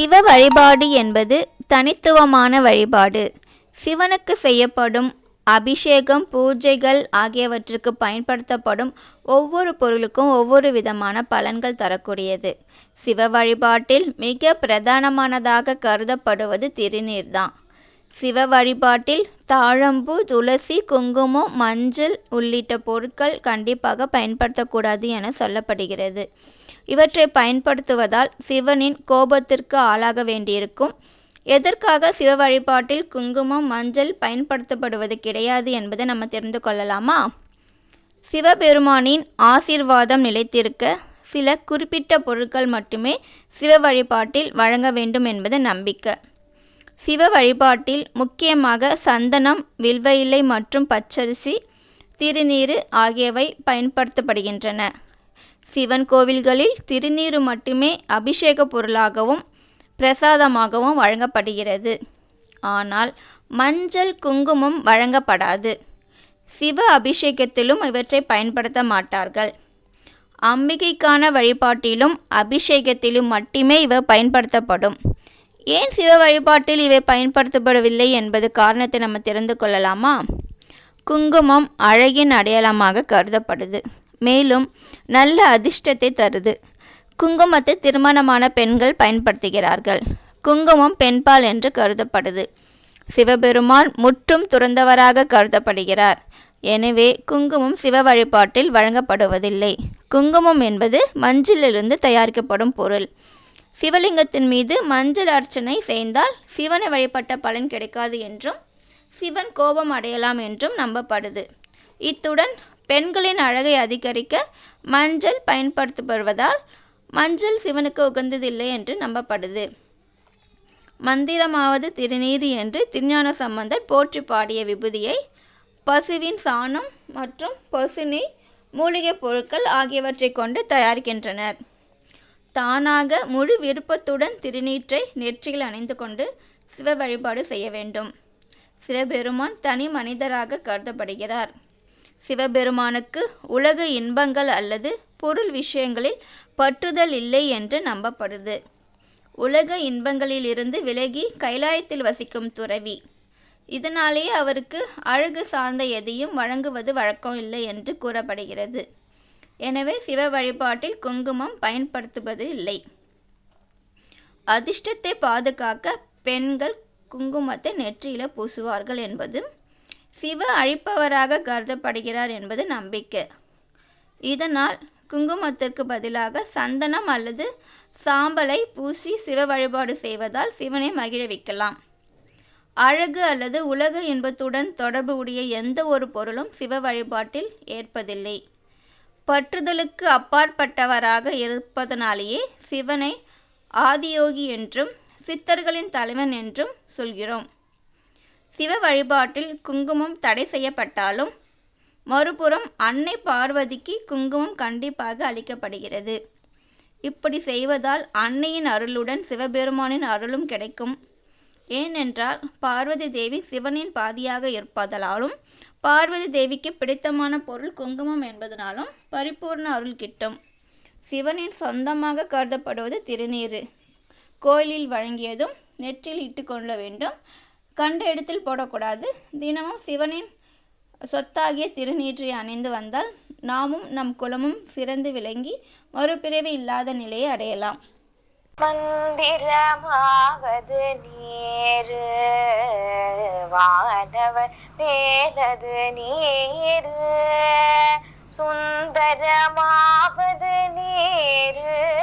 சிவ வழிபாடு என்பது தனித்துவமான வழிபாடு. சிவனுக்கு செய்யப்படும் அபிஷேகம் பூஜைகள் ஆகியவற்றுக்கு பயன்படுத்தப்படும் ஒவ்வொரு பொருளுக்கும் ஒவ்வொரு விதமான பலன்கள் தரக்கூடியது. சிவ வழிபாட்டில் மிக பிரதானமானதாக கருதப்படுவது திருநீர்தான். சிவ வழிபாட்டில் தாழம்பூ துளசி குங்குமம் மஞ்சள் உள்ளிட்ட பொருட்கள் கண்டிப்பாக பயன்படுத்தக்கூடாது என சொல்லப்படுகிறது. இவற்றை பயன்படுத்துவதால் சிவனின் கோபத்திற்கு ஆளாக வேண்டியிருக்கும். எதற்காக சிவ வழிபாட்டில் குங்குமம் மஞ்சள் பயன்படுத்தப்படுவது கிடையாது என்பதை நம்ம தெரிந்து கொள்ளலாமா? சிவபெருமானின் ஆசீர்வாதம் நிலைத்திருக்க சில குறிப்பிட்ட பொருட்கள் மட்டுமே சிவ வழிபாட்டில் வழங்க வேண்டும் என்பது நம்பிக்கை. சிவ வழிபாட்டில் முக்கியமாக சந்தனம் வில்வ இலை மற்றும் பச்சரிசி திருநீறு ஆகியவை பயன்படுத்தப்படுகின்றன. சிவன் கோவில்களில் திருநீறு மட்டுமே அபிஷேக பொருளாகவும் பிரசாதமாகவும் வழங்கப்படுகிறது. ஆனால் மஞ்சள் குங்குமம் வழங்கப்படாது. சிவ அபிஷேகத்திலும் இவற்றை பயன்படுத்த மாட்டார்கள். அம்பிகைக்கான வழிபாட்டிலும் அபிஷேகத்திலும் மட்டுமே இவை பயன்படுத்தப்படும். ஏன் சிவ வழிபாட்டில் இவை பயன்படுத்தப்படவில்லை என்பது காரணத்தை நம்ம தெரிந்து கொள்ளலாமா? குங்குமம் அழகின் அடையாளமாக கருதப்படுது. மேலும் நல்ல அதிர்ஷ்டத்தை தருது. குங்குமத்தை திருமணமான பெண்கள் பயன்படுத்துகிறார்கள். குங்குமம் பெண்பால் என்று கருதப்படுது. சிவபெருமான் முற்றும் துறந்தவராக கருதப்படுகிறார். எனவே குங்குமம் சிவ வழிபாட்டில் வழங்கப்படுவதில்லை. குங்குமம் என்பது மஞ்சளிலிருந்து தயாரிக்கப்படும் பொருள். சிவலிங்கத்தின் மீது மஞ்சள் அர்ச்சனை செய்தால் சிவனை வழிபட்ட பலன் கிடைக்காது என்றும் சிவன் கோபம் அடையலாம் என்றும் நம்பப்படுது. இத்துடன் பெண்களின் அழகை அதிகரிக்க மஞ்சள் பயன்படுத்தப்படுவதால் மஞ்சள் சிவனுக்கு உகந்ததில்லை என்று நம்பப்படுது. மந்திரமாவது திருநீதி என்று திருஞான சம்பந்தர் போற்றி பாடிய விபூதியை பசுவின் சாணம் மற்றும் பசுனி மூலிகைப் பொருட்கள் ஆகியவற்றை கொண்டு தயாரிக்கின்றனர். தானாக முழு விருப்பத்துடன் திருநீற்றை நெற்றியில் அணிந்து கொண்டு சிவ வழிபாடு செய்ய வேண்டும். சிவபெருமான் தனி மனிதராக கருதப்படுகிறார். சிவபெருமானுக்கு உலக இன்பங்கள் அல்லது பொருள் விஷயங்களில் பற்றுதல் இல்லை என்று நம்பப்படுது. உலக இன்பங்களிலிருந்து விலகி கைலாயத்தில் வசிக்கும் துறவி. இதனாலேயே அவருக்கு அழகு சார்ந்த எதையும் வழங்குவது வழக்கம் இல்லை என்று கூறப்படுகிறது. எனவே சிவ வழிபாட்டில் குங்குமம் பயன்படுத்துவது இல்லை. அதிர்ஷ்டத்தை பாதுகாக்க பெண்கள் குங்குமத்தை நெற்றியில பூசுவார்கள் என்பதும் சிவ அழிப்பவராக கருதப்படுகிறார் என்பது நம்பிக்கை. இதனால் குங்குமத்திற்கு பதிலாக சந்தனம் அல்லது சாம்பலை பூசி சிவ வழிபாடு செய்வதால் சிவனை மகிழவிக்கலாம் அழகு அல்லது உலக இன்பத்துடன் தொடர்பு உடைய எந்த ஒரு பொருளும் சிவ வழிபாட்டில் ஏற்பதில்லை. பற்றுதலுக்கு அப்பாற்பட்டவராக இருப்பதனாலேயே சிவனை ஆதியோகி என்றும் சித்தர்களின் தலைவன் என்றும் சொல்கிறோம். சிவ வழிபாட்டில் குங்குமம் தடை செய்யப்பட்டாலும் மறுபுறம் அன்னை பார்வதிக்கு குங்குமம் கண்டிப்பாக அளிக்கப்படுகிறது. இப்படி செய்வதால் அன்னையின் அருளுடன் சிவபெருமானின் அருளும் கிடைக்கும். ஏனென்றால் பார்வதி தேவி சிவனின் பாதியாக இருப்பதலாலும் பார்வதி தேவிக்கு பிடித்தமான பொருள் குங்குமம் என்பதனாலும் பரிபூர்ண அருள் கிட்டும். சிவனின் சொந்தமாக கருதப்படுவது திருநீறு கோயிலில் வழங்கியதும் நெற்றில் இட்டு கொள்ள வேண்டும். கண்ட இடத்தில் போடக்கூடாது. தினமும் சிவனின் சொத்தாகிய திருநீற்றை அணிந்து வந்தால் நாமும் நம் குலமும் சிறந்து விளங்கி மறுபிறவி இல்லாத நிலையை அடையலாம். மந்திரமாவது நீரு. வானவர் மேலது நீரு. சுந்தரமாவது நீரு.